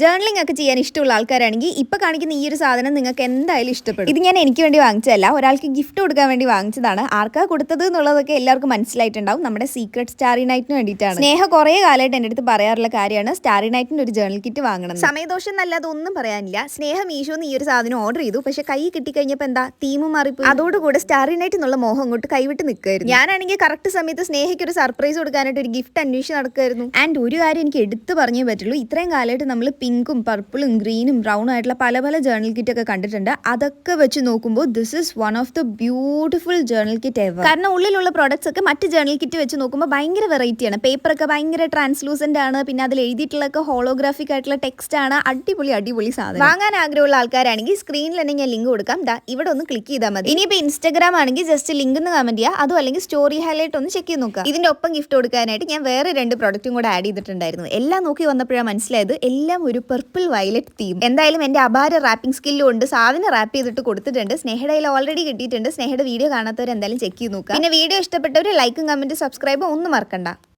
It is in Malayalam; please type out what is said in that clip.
ജേർണലിംഗ് ഒക്കെ ചെയ്യാൻ ഇഷ്ടമുള്ള ആൾക്കാരാണെങ്കിൽ ഇപ്പൊ കാണിക്കുന്ന ഈ ഒരു സാധനം നിങ്ങൾക്ക് എന്തായാലും ഇഷ്ടപ്പെടും. ഇത് ഞാൻ എനിക്ക് വേണ്ടി വാങ്ങിച്ചതല്ല. ഒരാൾക്ക് ഗിഫ്റ്റ് കൊടുക്കാൻ വേണ്ടി വാങ്ങിച്ചതാണ്. ആർക്കാ കൊടുത്തത് എന്നുള്ളതൊക്കെ എല്ലാവർക്കും മനസ്സിലായിട്ടുണ്ടാവും. നമ്മുടെ സീക്രട്ട് സ്റ്റാറി നൈറ്റിന് വേണ്ടിയിട്ടാണ്. സ്നേഹ കുറേ കാലമായിട്ട് എന്റെ അടുത്ത് പറയാറുള്ള കാര്യമാണ്. സ്റ്റാറി നൈറ്റിന് ഒരു ജേർണൽ കിറ്റ് വാങ്ങണം. സമയദോഷം എന്നല്ലാതെ ഒന്നും പറയാനില്ല. സ്നേഹ മീഷോന്ന് ഈ ഒരു സാധനം ഓർഡർ ചെയ്തു. പക്ഷെ കൈ കിട്ടിക്കഴിഞ്ഞപ്പോൾ എന്താ? തീമും മാറിപ്പോയി. അതോടുകൂടെ സ്റ്റാറി നൈറ്റ് എന്നുള്ള മോഹം അങ്ങോട്ട് കൈവിട്ട് നിൽക്കുകയായിരുന്നു ഞാനാണെങ്കിൽ കറക്റ്റ് സമയത്ത് സ്നേഹയ്ക്ക് ഒരു സർപ്രൈസ് കൊടുക്കാനായിട്ട് ഒരു ഗിഫ്റ്റ് അന്വേഷിച്ച് നടക്കുമായിരുന്നു ആൻഡ് ഒരു കാര്യം എനിക്ക് എടുത്തു പറഞ്ഞേ പറ്റുള്ളൂ. ഇത്രയും കാലമായിട്ട് നമ്മൾ പിങ്കും പർപ്പിളും ഗ്രീനും ബ്രൗണും ആയിട്ടുള്ള പല പല ജേർണൽ കിറ്റ് ഒക്കെ കണ്ടിട്ടുണ്ട്. അതൊക്കെ വെച്ച് നോക്കുമ്പോൾ this is one of the beautiful journal kit ever കാരണം ഉള്ളിലുള്ള പ്രോഡക്ട്സ് ഒക്കെ മറ്റ് ജേർണൽ കിറ്റ് വെച്ച് നോക്കുമ്പോൾ ഭയങ്കര വെറൈറ്റിയാണ് പേപ്പർ ഒക്കെ ഭയങ്കര ട്രാൻസ്ലൂസന്റ് ആണ്. പിന്നെ അതിൽ എഴുതിയിട്ടുള്ള ഹോളോഗ്രാഫിക് ആയിട്ടുള്ള ടെക്സ്റ്റ് ആണ്. അടിപൊളി അടിപൊളി സാധനം. വാങ്ങാൻ ആഗ്രഹമുള്ള ആൾക്കാരാണെങ്കിൽ സ്ക്രീനിൽ തന്നെ ഞാൻ ലിങ്ക് കൊടുക്കാം. ദാ ഇവിടെ ഒന്ന് ക്ലിക്ക് ചെയ്താൽ മതി. ഇനിയിപ്പോൾ ഇൻസ്റ്റാഗ്രാം ആണെങ്കിൽ ജസ്റ്റ് ലിങ്ക് എന്ന് കമന്റ് ചെയ്യുക അതും അല്ലെങ്കിൽ സ്റ്റോറി ഹൈലൈറ്റ് ഒന്ന് ചെക്ക് ചെയ്ത് നോക്കുക ഇതിന്റെ ഒപ്പം ഗിഫ്റ്റ് കൊടുക്കാനായിട്ട് ഞാൻ വേറെ രണ്ട് പ്രോഡക്റ്റും കൂടെ ആഡ് ചെയ്തിട്ടുണ്ടായിരുന്നു. എല്ലാം നോക്കി വന്നപ്പോഴാണ് മനസ്സിലായത്. എല്ലാം ഒരു പർപ്പിൾ വയലറ്റ് തീം എന്തായാലും എന്റെ അപാര റാപ്പിംഗ് സ്കില്ലും ഉണ്ട്. സാധനം റാപ്പ് ചെയ്തിട്ട് കൊടുത്തിട്ടുണ്ട്. സ്നേഹയുടെ ഓൾറെഡി കിട്ടിയിട്ടുണ്ട്. സ്നേഹയുടെ വീഡിയോ കാണാത്തവർ എന്തായാലും ചെക്ക് ചെയ്ത് നോക്കുക. പിന്നെ വീഡിയോ ഇഷ്ടപ്പെട്ടവർ ലൈക്കും കമന്റും സബ്സ്ക്രൈബും ഒന്നും മറക്കണ്ട.